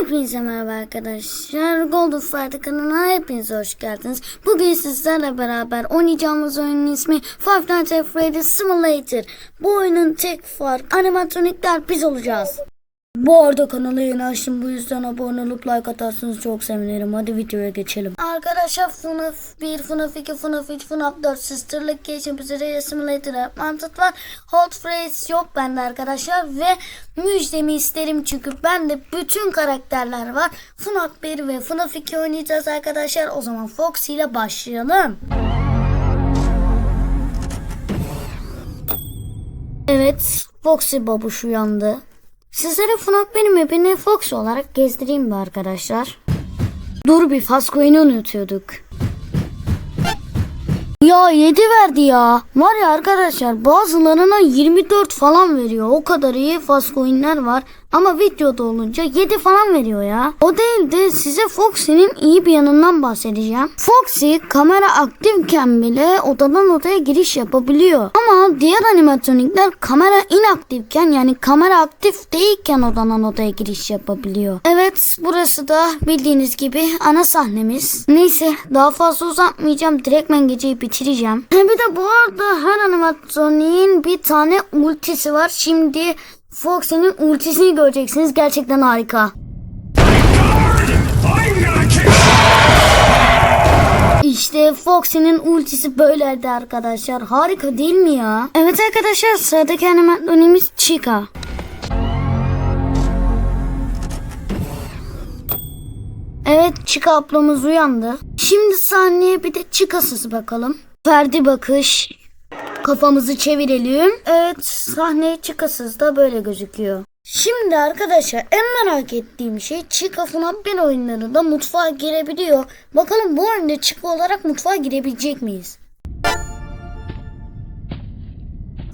Hepinize merhaba arkadaşlar. Golden Fighter kanalına hepiniz hoş geldiniz. Bugün sizlerle beraber oynayacağımız oyunun ismi Five Nights at Freddy's Simulator. Bu oyunun tek fark animatronikler biz olacağız. Bu arada kanalı yeni açtım bu yüzden abone olup like atarsanız çok sevinirim. Hadi videoya geçelim. Arkadaşlar FNAF 1, FNAF 2, FNAF 3, FNAF 4 Sister'lık geçip üzere Simulator mantık var. Hot Phrase yok bende arkadaşlar ve müjdemi isterim çünkü bende bütün karakterler var. FNAF 1 ve FNAF 2 oynayacağız arkadaşlar. O zaman Foxy ile başlayalım. Evet, Foxy babuş uyandı. Sizlere FNAF benim hepini Fox olarak gezdireyim mi arkadaşlar? Dur bir Fasko'yu unutuyorduk. Ya 7 verdi ya. Var ya arkadaşlar bazılarına 24 falan veriyor. O kadar iyi fast coin'ler var. Ama videoda olunca 7 falan veriyor ya. O değil de size Foxy'nin iyi bir yanından bahsedeceğim. Foxy kamera aktifken bile odadan odaya giriş yapabiliyor. Ama diğer animatronikler kamera inaktifken yani kamera aktif değilken odadan odaya giriş yapabiliyor. Evet burası da bildiğiniz gibi ana sahnemiz. Neyse daha fazla uzatmayacağım. Direktmen geceyi bitireceğim. He bir de bu arada her animatroniğin bir tane ultisi var. Şimdi Foxy'nin ultisini göreceksiniz. Gerçekten harika. İşte Foxy'nin ultisi böyleydi arkadaşlar. Harika değil mi ya? Evet arkadaşlar sıradaki animatronimiz Chica. Evet Chica ablamız uyandı. Şimdi sahneye bir de Chica'sız bakalım. Ferdi bakış. Kafamızı çevirelim. Evet sahne Chica'sız da böyle gözüküyor. Şimdi arkadaşlar en merak ettiğim şey Chica FNAF 1 oyunlarında mutfağa girebiliyor. Bakalım bu oyunda Chica olarak mutfağa girebilecek miyiz?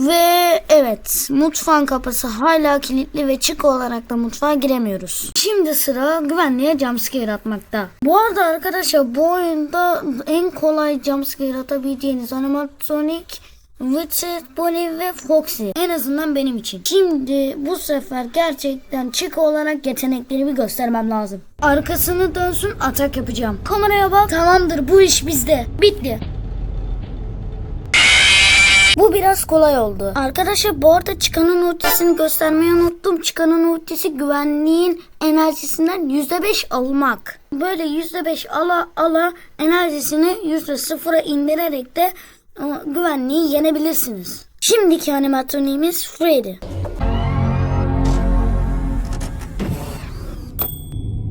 Ve evet mutfağın kapısı hala kilitli ve çık olarak da mutfağa giremiyoruz. Şimdi sıra güvenliğe jumpscare atmakta. Bu arada arkadaşlar bu oyunda en kolay jumpscare atabileceğiniz animatronik Witcher, Bonnie ve Foxy. En azından benim için. Şimdi bu sefer gerçekten çık olarak yeteneklerimi göstermem lazım. Arkasını dönsün atak yapacağım. Kameraya bak. Tamamdır bu iş bizde. Bitti. Bu biraz kolay oldu. Arkadaşlar bu arada çıkanın ultisini göstermeyi unuttum. Çıkanın ultisi güvenliğin enerjisinden %5 almak. Böyle %5 ala ala enerjisini %0'a indirerek de e, güvenliği yenebilirsiniz. Şimdiki animatroniğimiz Freddy.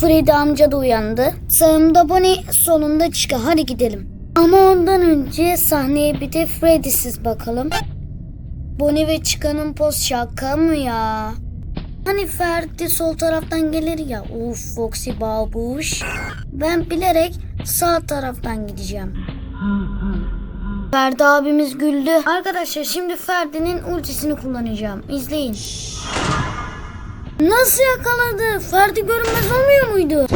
Freddy amca da uyandı. Sağımda Bonnie, solumda Chica. Hadi gidelim. Ama ondan önce sahneye bir de Freddy'siz bakalım. Bonnie ve Chica'nın poz şaka mı ya? Hani Ferdi sol taraftan gelir ya. Uf Foxy babuş. Ben bilerek sağ taraftan gideceğim. Ferdi abimiz güldü. Arkadaşlar şimdi Ferdi'nin ultisini kullanacağım. İzleyin. Nasıl yakaladı? Ferdi görünmez olmuyor muydu?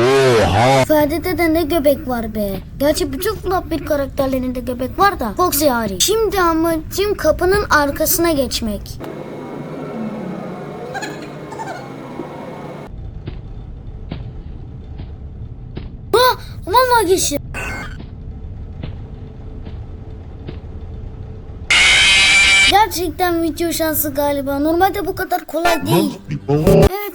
Ferdi'de de ne göbek var be. Gerçi bütün Flop bir karakterlerinde göbek var da Foxy hariç. Şimdi amacım kapının arkasına geçmek. Ha, vallahi geçti. Gerçekten video şansı galiba. Normalde bu kadar kolay değil.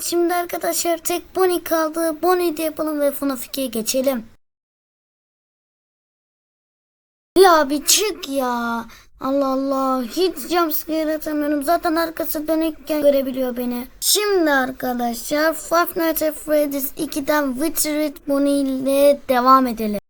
Şimdi arkadaşlar tek Bonnie kaldı. Bonnie de yapalım ve FNAF 2'ye geçelim. Ya bir çık ya. Allah Allah. Hiç jumpscare atamıyorum. Zaten arkası dönükken görebiliyor beni. Şimdi arkadaşlar Five Nights at Freddy's 2'den Witcher Bonnie ile devam edelim.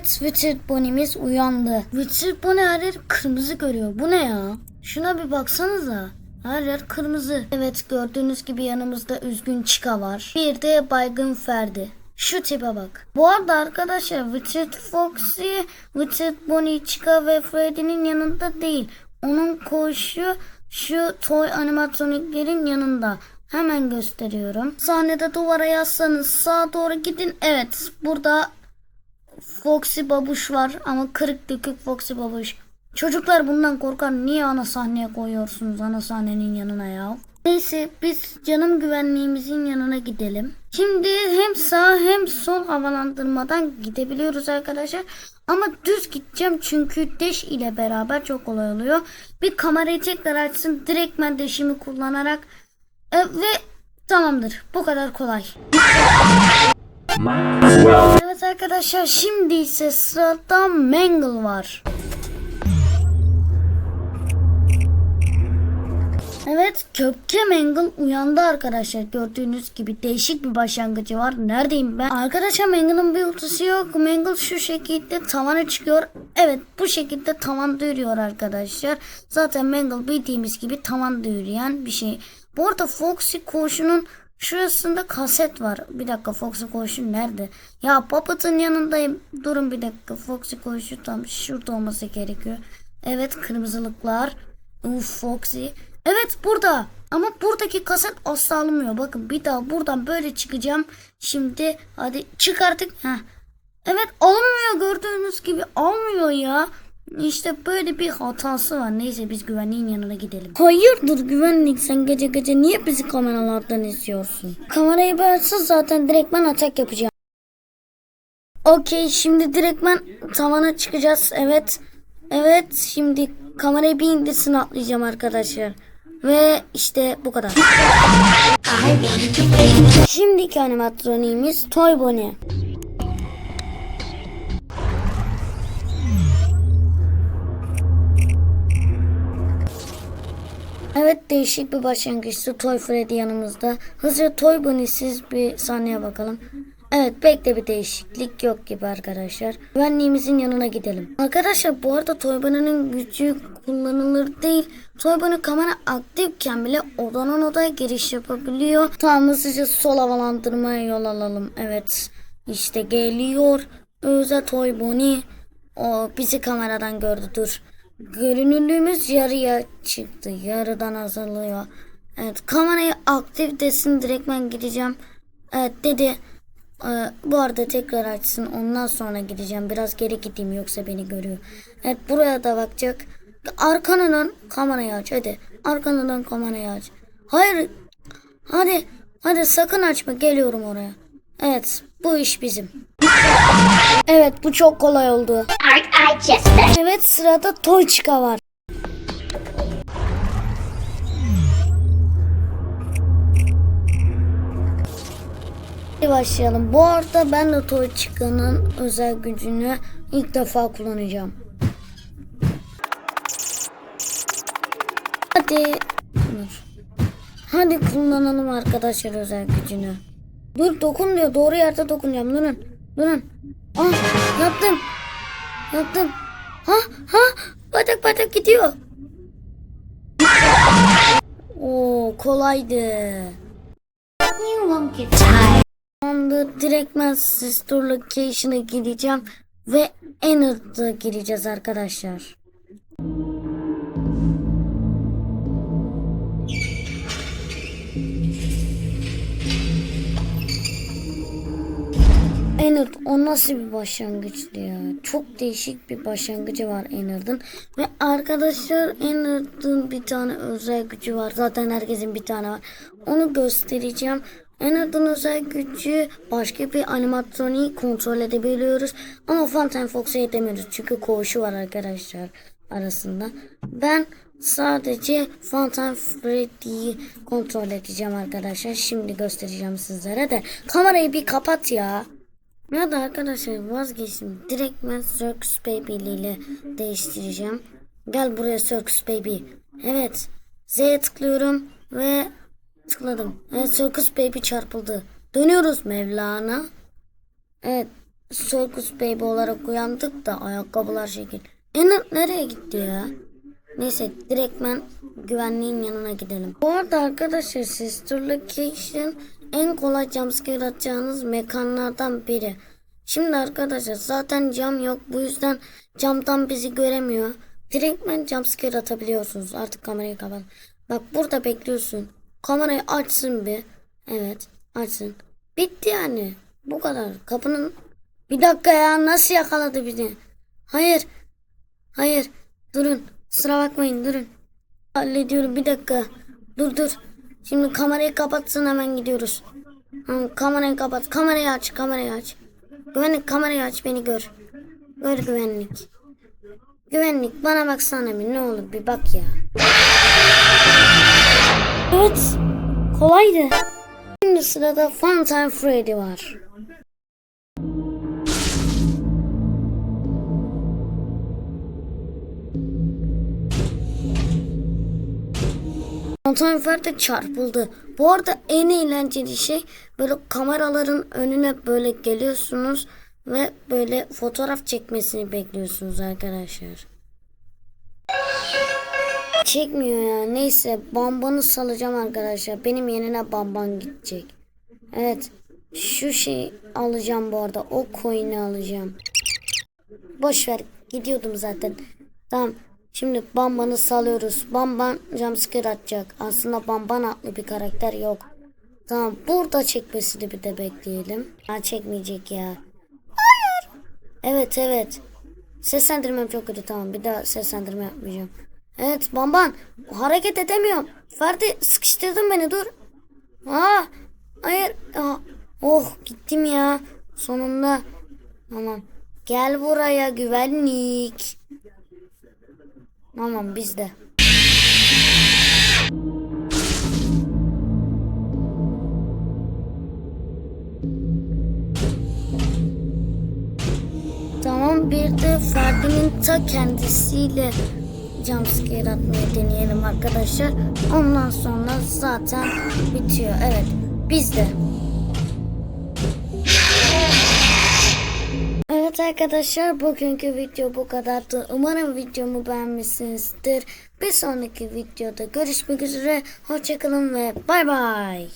Evet Witcher Bonnie'miz uyandı. Witcher Bonnie her yer kırmızı görüyor. Bu ne ya? Şuna bir baksanıza. Her yer kırmızı. Evet gördüğünüz gibi yanımızda üzgün Chica var. Bir de baygın Ferdi. Şu tipe bak. Bu arada arkadaşlar Witcher Foxy, Witcher Bonnie, Chica ve Freddy'nin yanında değil. Onun koşu şu toy animatroniklerin yanında. Hemen gösteriyorum. Sahnede duvara yazsanız sağa doğru gidin. Evet burada Foxy babuş var ama kırık dökük Foxy babuş. Çocuklar bundan korkar. Niye ana sahneye koyuyorsunuz ana sahnenin yanına ya? Neyse biz canım güvenliğimizin yanına gidelim. Şimdi hem sağ hem sol havalandırmadan gidebiliyoruz arkadaşlar. Ama düz gideceğim çünkü deş ile beraber çok kolay oluyor. Bir kamerayı tekrar açsın. Direktmen deşimi kullanarak e, ve tamamdır. Bu kadar kolay. Evet arkadaşlar şimdi ise sırada Mangle var. Evet Köpke Mangle uyandı arkadaşlar. Gördüğünüz gibi değişik bir başlangıcı var. Neredeyim ben? Arkadaşlar Mangle'ın bir ultisi yok. Mangle şu şekilde tavana çıkıyor. Evet bu şekilde tavan duyuruyor arkadaşlar. Zaten Mangle bildiğimiz gibi tavan duyuruyan bir şey. Bu arada Foxy koşunun şurasında kaset var. Bir dakika Foxy koşu nerede? Ya Puppet'ın yanındayım. Durun bir dakika. Foxy koşu tam şurada olması gerekiyor. Evet kırmızılıklar. Uf Foxy. Evet burada. Ama buradaki kaset asla alınmıyor. Bakın bir daha buradan böyle çıkacağım. Şimdi hadi çık artık. Heh. Evet alınmıyor gördüğünüz gibi almıyor ya. İşte böyle bir hatası var. Neyse biz güvenliğin yanına gidelim. Hayırdır güvenlik sen gece gece niye bizi kameralardan izliyorsun? Kamerayı bıraksa zaten direktmen atak yapacağım. Okey şimdi direktmen tavana çıkacağız. Evet. Evet şimdi kamerayı bir indirsin atlayacağım arkadaşlar. Ve işte bu kadar. Şimdiki animatroniğimiz Toy Bonnie. Evet değişik bir başlangıçtı. Toy Freddy yanımızda. Hızlıca Toy Bonnie'siz bir sahneye bakalım. Evet pek de bir değişiklik yok gibi arkadaşlar. Güvenliğimizin yanına gidelim. Arkadaşlar bu arada Toy Bonnie'nin gücü kullanılır değil. Toy Bonnie kamera aktifken bile odadan odaya giriş yapabiliyor. Tamam hızlıca sol havalandırmaya yol alalım. Evet işte geliyor. Özel Toy Bonnie. O bizi kameradan gördü dur. Görünürlüğümüz yarıya çıktı. Yarıdan azalıyor. Evet kamerayı aktif desin direktmen gideceğim. Evet dedi. Ee, bu arada tekrar açsın. Ondan sonra gideceğim. Biraz geri gideyim yoksa beni görüyor. Evet buraya da bakacak. Arkanı dön kamerayı aç hadi. Arkanı dön kamerayı aç. Hayır. Hadi. Hadi sakın açma. Geliyorum oraya. Evet bu iş bizim. Evet bu çok kolay oldu. The Evet sırada Toyçika var. Hadi başlayalım. Bu arada ben de Toyçika'nın özel gücünü ilk defa kullanacağım. Hadi. Dur. Hadi kullanalım arkadaşlar özel gücünü. Dur dokun diyor. Doğru yerde dokunacağım. Durun. Durun. Ah yaptım. Yaptım. Ha ha batak batak gidiyor. Oo kolaydı. Tamamdır. Direktmen Sister Location'a gideceğim. Ve Enerd'a gireceğiz arkadaşlar. Enerd o nasıl bir başlangıçtı ya. Çok değişik bir başlangıcı var Enerd'ın. Ve arkadaşlar Enerd'ın bir tane özel gücü var. Zaten herkesin bir tane var. Onu göstereceğim. Enerd'ın özel gücü başka bir animatroniği kontrol edebiliyoruz. Ama Phantom Fox'a edemiyoruz. Çünkü koğuşu var arkadaşlar arasında. Ben sadece Phantom Freddy'yi kontrol edeceğim arkadaşlar. Şimdi göstereceğim sizlere de. Kamerayı bir kapat ya. Ya da arkadaşlar vazgeçtim. Direkt ben Circus Baby ile değiştireceğim. Gel buraya Circus Baby. Evet. Z'ye tıklıyorum ve tıkladım. Evet Circus Baby çarpıldı. Dönüyoruz Mevlana. Evet. Circus Baby olarak uyandık da ayakkabılar şekil. Ener nereye gitti ya? Neyse direktmen güvenliğin yanına gidelim. Bu arada arkadaşlar Sister Location en kolay jumpscare atacağınız mekanlardan biri. Şimdi arkadaşlar zaten cam yok. Bu yüzden camdan bizi göremiyor. Direktmen jumpscare atabiliyorsunuz. Artık kamerayı kapat. Bak burada bekliyorsun. Kamerayı açsın bir. Evet açsın. Bitti yani. Bu kadar. Kapının... Bir dakika ya nasıl yakaladı bizi? Hayır. Hayır. Durun. Kusura bakmayın durun. Hallediyorum bir dakika. Dur dur. Şimdi kamerayı kapatsın hemen gidiyoruz. Hı, kamerayı kapat. Kamerayı aç. Kamerayı aç. Güvenlik kamerayı aç beni gör. Gör güvenlik. Güvenlik bana baksana bir ne olur bir bak ya. Evet. Kolaydı. Şimdi sırada Funtime Freddy var. Funtime Freddy çarpıldı. Bu arada en eğlenceli şey böyle kameraların önüne böyle geliyorsunuz ve böyle fotoğraf çekmesini bekliyorsunuz arkadaşlar. Çekmiyor ya. Neyse bambanı salacağım arkadaşlar. Benim yerine bamban gidecek. Evet. Şu şey alacağım bu arada. O coin'i alacağım. Boş ver. Gidiyordum zaten. Tamam. Şimdi Bamban'ı salıyoruz. Bamban jumpscare atacak. Aslında Bamban adlı bir karakter yok. Tamam. Burada çekmesini bir de bekleyelim. Ha çekmeyecek ya. Hayır. Evet evet. Seslendirmem çok kötü tamam. Bir daha seslendirme yapmayacağım. Evet Bamban. Hareket edemiyorum. Ferdi sıkıştırdın beni dur. Aa, hayır. Aa, oh gittim ya. Sonunda. Tamam. Gel buraya güvenlik. Tamam biz de. Tamam bir de Ferdi'nin ta kendisiyle jumpscare atmayı deneyelim arkadaşlar. Ondan sonra zaten bitiyor. Evet biz Evet arkadaşlar bugünkü video bu kadardı. Umarım videomu beğenmişsinizdir. Bir sonraki videoda görüşmek üzere. Hoşçakalın ve bay bay.